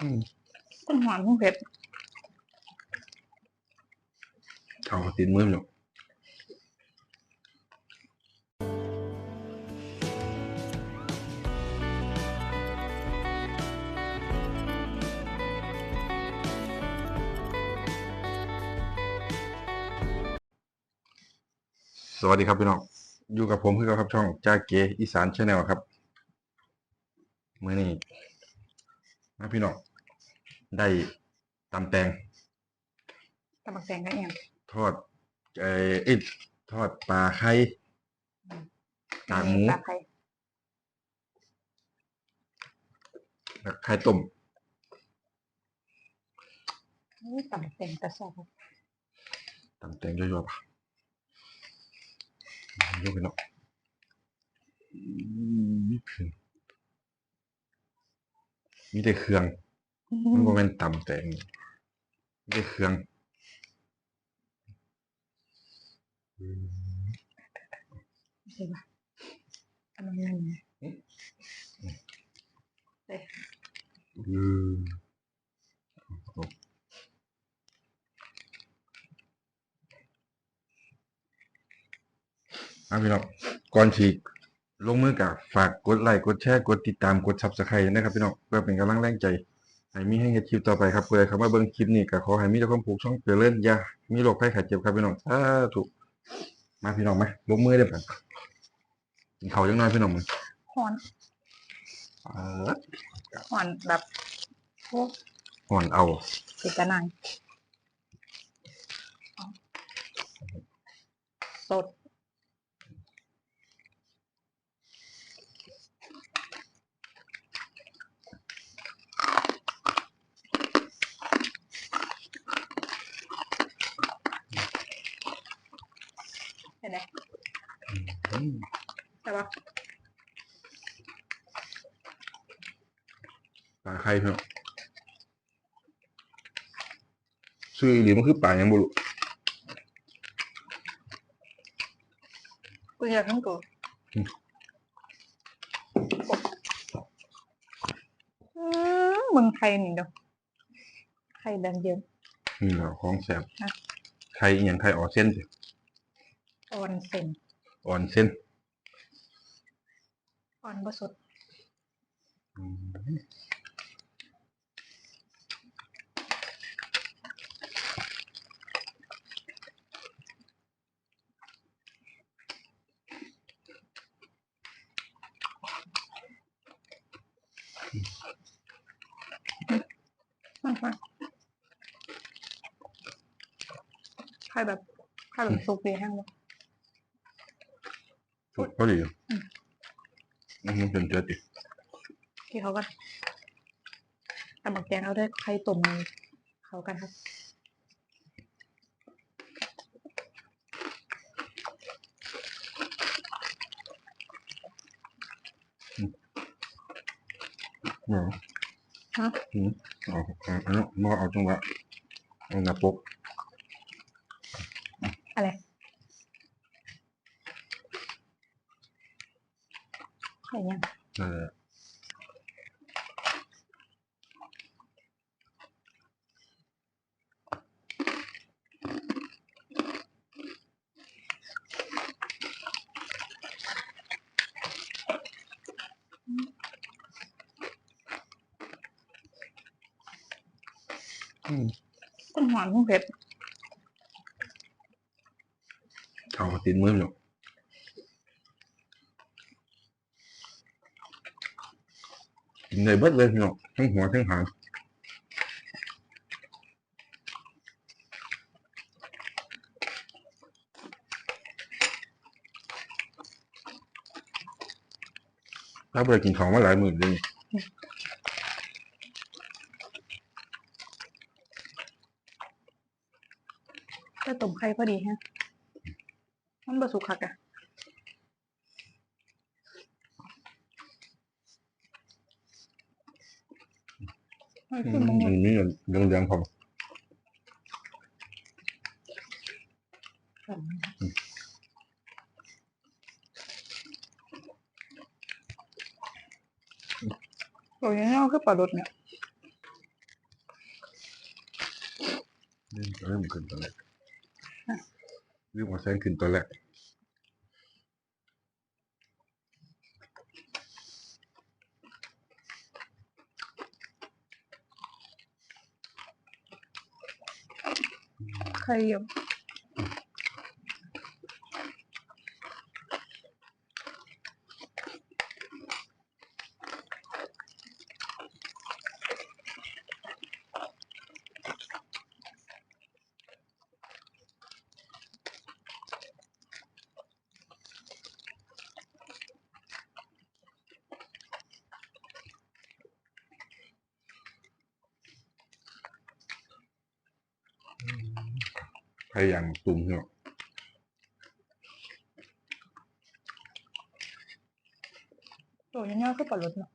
ต้นหวานต้นเผ็ดเขาติดมืออยู่สวัสดีครับพี่น้อง อยู่กับผมคือกับครับช่องจ้าเกอีสานชาแนลครับ มื่อนี้นะพี่น้อง ได้ตำแตงตำบักแตงก็เองทอดเอ่อเอยทอดปลาไข่กากหมูปลาไข่แล้วไข่ต้มอุ๊ยตำบักแตงแต่แซ่บครับตำแตงยั่วๆปะยกไปเนาะอืมมีเครื่องมีแต่เครื่อง มันบ่แม่นตำแตงมีแต่เครื่องอืมใช่ปะกำลังนั่งอยู่เอ้ยอืมอะพี่น้องก่อนฉีกลงมือกับฝากกดไลค์กดแชร์กดติดตามกด Subscribe นะครับพี่น้องเพื่อเป็นกำลังแรงใจ ให้มีให้เฮ็ดคลิปต่อไปครับเพื่อคำว่าเบิ่งคลิปนี้ก็ขอให้มีแต่ความผูกช่องเจริญอย่ามีโรคภัยไข้เจ็บครับพี่น้องสาธุมาพี่น้องมาลงมือได้อกันกินข้าวจังน้อยพี่น้องมึงหอนอ่าหอนแบบโอ้ห่อนเอาติดกระนังสด เห็นไหมอืมใช่ปะปลาไข่พี่น้องซื้ออีหลีมันคือปลาหยังบ่รู้กูอยากทั้งตัวอืมมึงไทยนี่เดียวไข่แดงเยิ้มนี่แหละของแซ่บอะไข่อีหยังไข่ออเส้นสิ ออนเซ็นอ่อนเส้นออนบะสดอืมมันค่ะไข่แบบไข่แบบสุกดีแห้งเลย สุดพอดีอืมมันมันเป็นเจือติที่เขาก็ตำบักแกงเอาด้วยไข่ต้มเขากันครับอืมฮะอืมเอาเอาเอาเอามาเอาจังหวะเอาหน้าปกอะไร ไข่ยังนั่นแหละอื มต้นหนื่อยเบิดเลยพี่น้องทั้งหัวทั้งหางถ้าไปกินของมาหลายหมื่นเลยก็ต้มไข่พอดีฮะมันบะสุกคักอะ มันนี้ยังเหลืองๆครับโอ้ยเน่าคือปลาดุดเนี่ยเริ่มขึ้นตัวแรกเริ่มมาแซงขึ้นตัวแรก ไยี่ยมพยายามตุ่มเนาะตัวนี้เนี่ยคือปลาลดเนาะ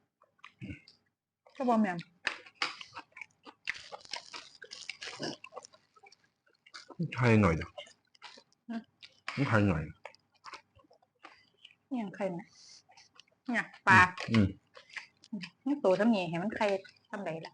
ก็บอแมนไทยหน่อยเดี๋ยวไทยหน่อยนี่ยังไข่ไหมเนี่ยปลาอืมนี่ตัวทำไงเห็นมันไข่ทำไรล่ะ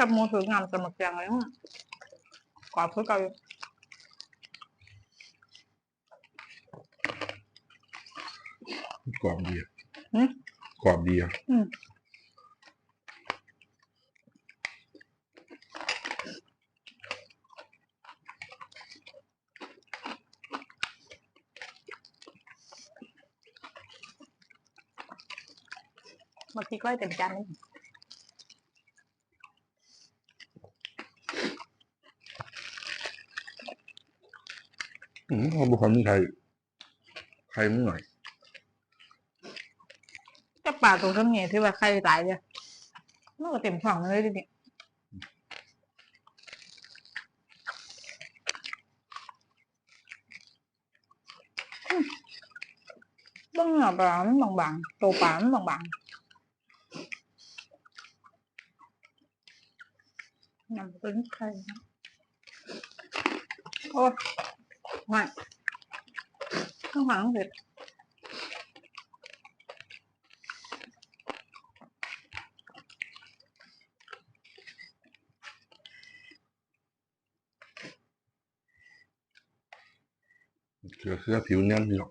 ขับมูถืองามสมัครยังไงมั้งกว่าเพื่อเก่าอยู่กรอบดีอะหึกรอบดีอะอืมบางทีก็ให้เต็มจานเลย อืมพอบุคคลมีไทยไทยมันหน่อยแต่ปลาตัวทำไงที่ว่าไข่ตายเนี่ยมันก็เต็มท้องเลยทีนี้อืมเบ้างหน้าปลามันบางๆตัวปลามันบางๆน้ำเป็นไข่โอ้ ยไม่ข้างหลังเสร็จ เสื้อเสื้อผิวแน่นนี่หรอก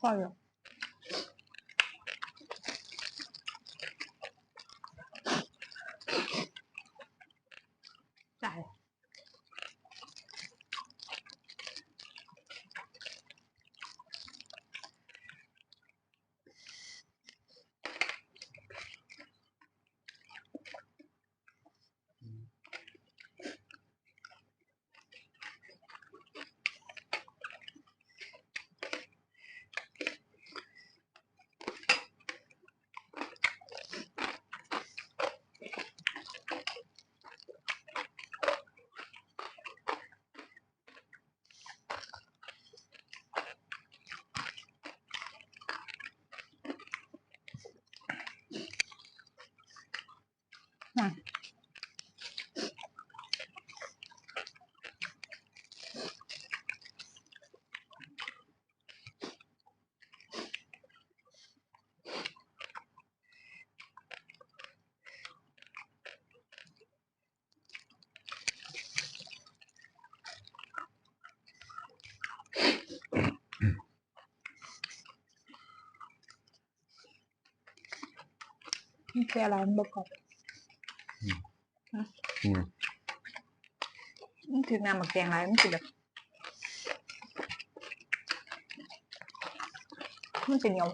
พ่ออยู่จ่ายน่ะ มันคืออะไรมันบอกก่อนอืมมันคือน้ำหมักแกงอะไรมันคือแบบมันเป็นเหนียว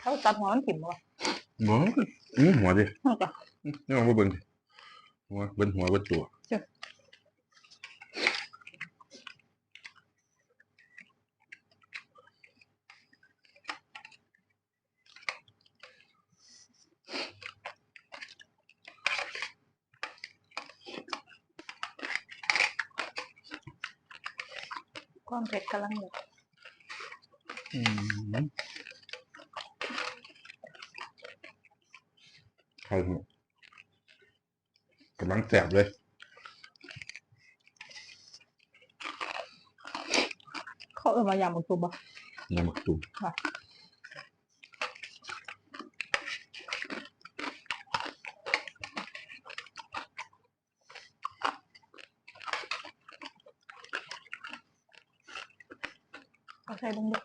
เขาตัดหัวมันถิ่มวะบ่อือหัวดิมันก็นี่ลองมาเบิ่งดิหัวเบิ่งหัวเบิ่งตัว ความเผ็ดกำลังเลยอืมไข่หัวกำลังแสบเลย เขาเออมายำมันซุปบ่ยำมักตูมค่ะ เอาใส่ลงด้ว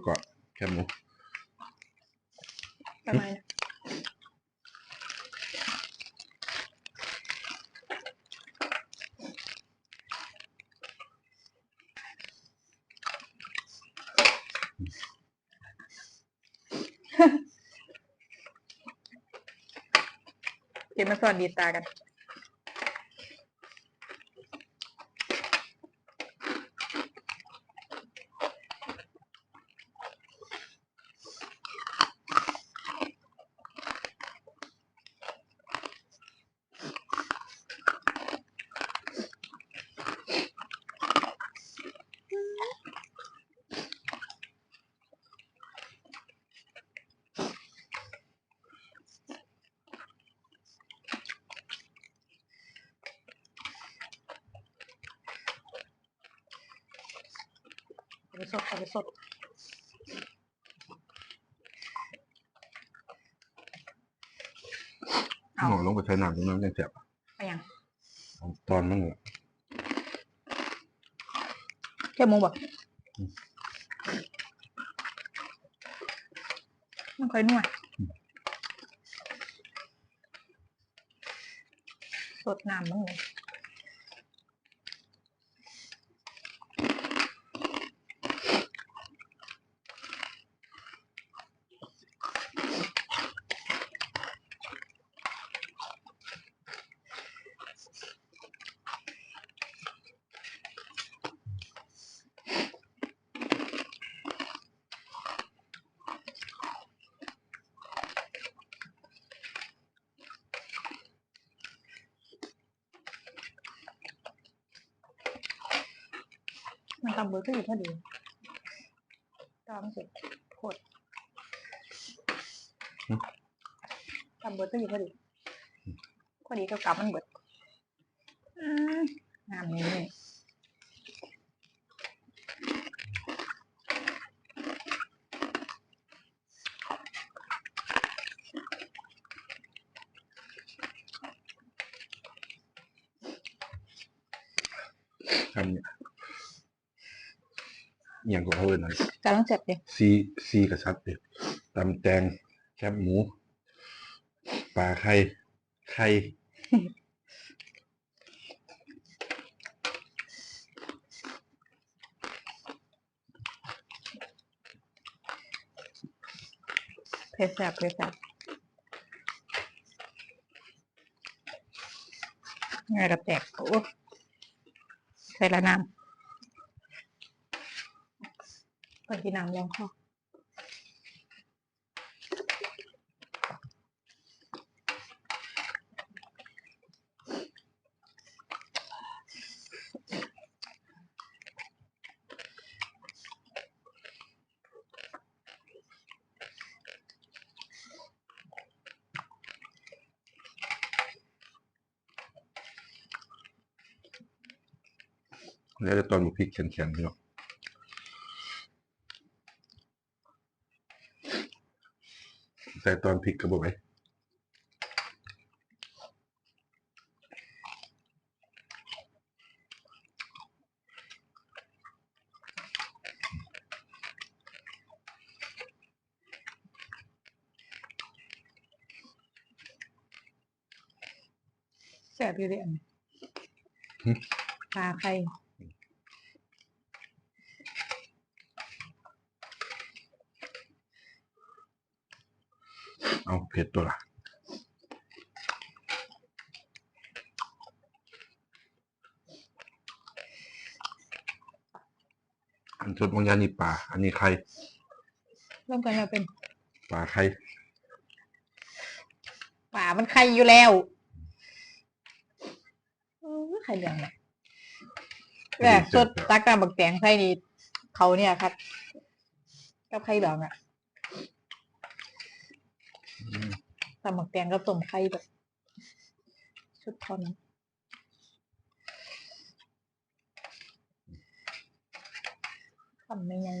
ยนี่ขนมเสร็จเสียบเลยใส่กับน้ำตำไปใส่ดีกว่าก่อนแค่หมูประมาณนั้นเดี๋ยวมาสอนดีตากัน สดเอาไปสดหนูลงไปใส่น้ำตรงนั้นยังแสบไปยังตอนมันเหรอแค่มงบอืมมันค่อยนวดสดน้ำมั้งเลย มันตำเบอร์ก็อยู่พอดีตำเสร็จโคตรตำเบอร์ก็อยู่พอดีพอดีก็กลับมันเบิดอืมงามนี้นี่ทำเนี่ย อหย่างก็เขาเลยนะกำลังเสร็จเลยซีซีกระชัดเด็ดตำแตงแคบหมูปลาไข่ไข่เพรสแซบเพรสแซบง่ายกับแตกโอ้ใส่ละน้ำ ค่อยกิน้ำลองค่ะแล้วตอนมาพริกแข็งๆพี่น้อ ใส่ตอนพริกกระบอกไว้แซ่บอยู่เด้อันนี้ปลาไข่ เอาเผ็ดตัวละอันสดบางอย่างนี่ปลา อันนี้ไข่ร่วมกันมาเป็นปลาไข่ปลามันไข่อยู่แล้วเออไข่เหลืองเนี่ยแต่สดตักตามบักแตงไข่นี่เขาเนี่ยครับกับไข่เหลืองอะ อื มตามบักแตงกับต้มไข่แบบ ชุดทอนทำไม่ยังไง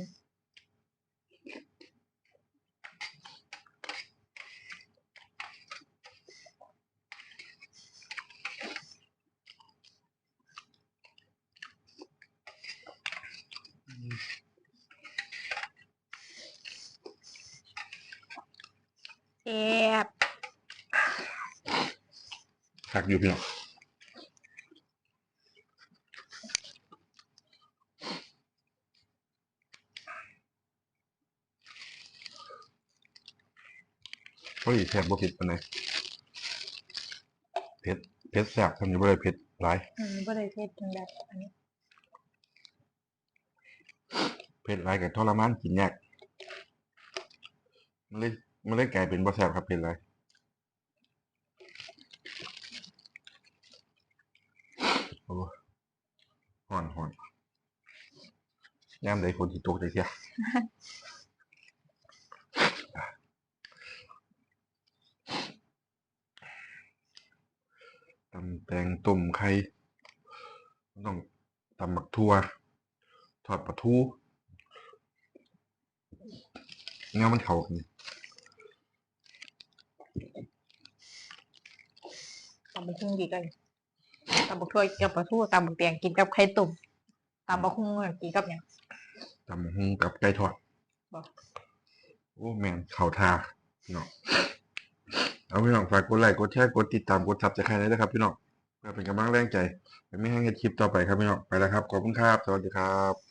แซ่บ คักอยู่พี่น้องเฮ้ยแซ่บบ่เผ็ดปานใดเผ็ดเผ็ดแซ่บทำอยู่บ่ได้เผ็ดหลายอืมบ่ได้เทศจังแบบอันนี้เผ็ดหลายก็ทรมานกินยากมันเลยมันเลยกลายเป็นบ่แซ่บครับเผ็ดหลาย โอ้ฮ้อนฮ้อนยามใดฝนสิตกได้เสียตำแตงต้มไข่ต้องตำหมักทั่ว ทอดปลาทูเนื้อมันเข้ากันตำบักหุ่งดีกัน ตำบักถ้วยกับปลาทูตำบักแตงกินกับไข่ตุ่มตำบักหุ่งอะกินกับหยังตำบักหุงกับไก่ทอดบ่โอ้แม่นเข้าทาพี่น้องเอาพี่น้องฝากกดไลค์กดแชร์กดติดตามกดซับสไครต์ด้วยนะครับพี่น้องเพื่อเป็นกำลังแรงใจให้ไม่ให้เฮ็ดคลิปต่อไปครับพี่น้องไปแล้วครับขอบคุณครับสวัสดีครับ